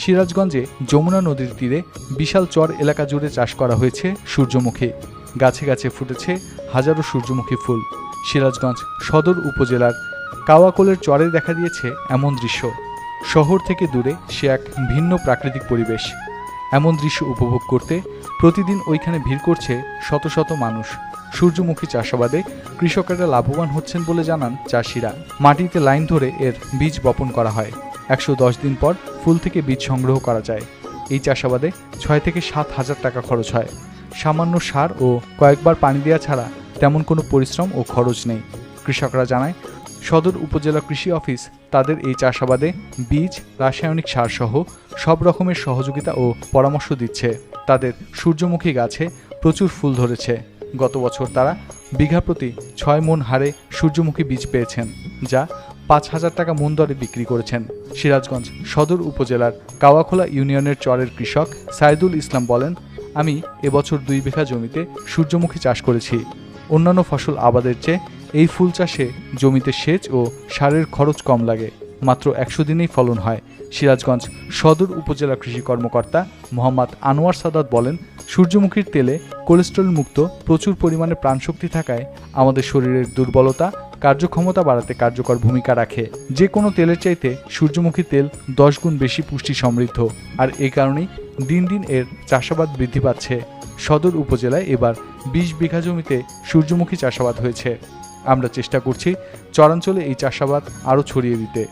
সিরাজগঞ্জে যমুনা নদীর তীরে বিশাল চর এলাকা জুড়ে চাষ করা হয়েছে সূর্যমুখী। গাছে গাছে ফুটেছে হাজারো সূর্যমুখী ফুল। সিরাজগঞ্জ সদর উপজেলার কাওয়াকোলের চরে দেখা দিয়েছে এমন দৃশ্য। শহর থেকে দূরে সে এক ভিন্ন প্রাকৃতিক পরিবেশ। এমন দৃশ্য উপভোগ করতে প্রতিদিন ওইখানে ভিড় করছে শত শত মানুষ। সূর্যমুখী চাষাবাদে কৃষকেরা লাভবান হচ্ছেন বলে জানান চাষিরা। মাটিতে লাইন ধরে এর বীজ বপন করা হয়। একশো দশ দিন পর ফুল থেকে বীজ সংগ্রহ করা যায়। এই চাষাবাদে ছয় থেকে সাত হাজার টাকা খরচ হয়। সামান্য সার ও কয়েকবার পানি দেওয়া ছাড়া তেমন কোনো পরিশ্রম ও খরচ নেই। কৃষকরা জানায়, সদর উপজেলা কৃষি অফিস তাদের এই চাষাবাদে বীজ, রাসায়নিক সার সহ সব রকমের সহযোগিতা ও পরামর্শ দিচ্ছে। তাদের সূর্যমুখী গাছে প্রচুর ফুল ধরেছে। গত বছর তারা বিঘা প্রতি ছয় মন হারে সূর্যমুখী বীজ পেয়েছেন, যা পাঁচ হাজার টাকা মন দরে বিক্রি করেছেন। সিরাজগঞ্জ সদর উপজেলার কাওয়াখোলা ইউনিয়নের চরের কৃষক সাইদুল ইসলাম বলেন, আমি এবছর দুই বিঘা জমিতে সূর্যমুখী চাষ করেছি। অন্যান্য ফসল আবাদের চেয়ে এই ফুল চাষে জমিতে সেচ ও সারের খরচ কম লাগে। মাত্র একশো দিনেই ফলন হয়। সিরাজগঞ্জ সদর উপজেলা কৃষি কর্মকর্তা মোহাম্মদ আনোয়ার সাদাত বলেন, সূর্যমুখীর তেলে কোলেস্টেরল মুক্ত প্রচুর পরিমাণে প্রাণশক্তি থাকায় আমাদের শরীরের দুর্বলতা কার্যক্ষমতা বাড়াতে কার্যকর ভূমিকা রাখে। যে কোনো তেলের চাইতে সূর্যমুখী তেল দশ গুণ বেশি পুষ্টি সমৃদ্ধ। আর এই কারণেই দিন দিন এর চাষাবাদ বৃদ্ধি পাচ্ছে। সদর উপজেলায় এবার বিশ বিঘা জমিতে সূর্যমুখী চাষাবাদ হয়েছে। আমরা চেষ্টা করছি চরাঞ্চলে এই চাষাবাদ আরও ছড়িয়ে দিতে।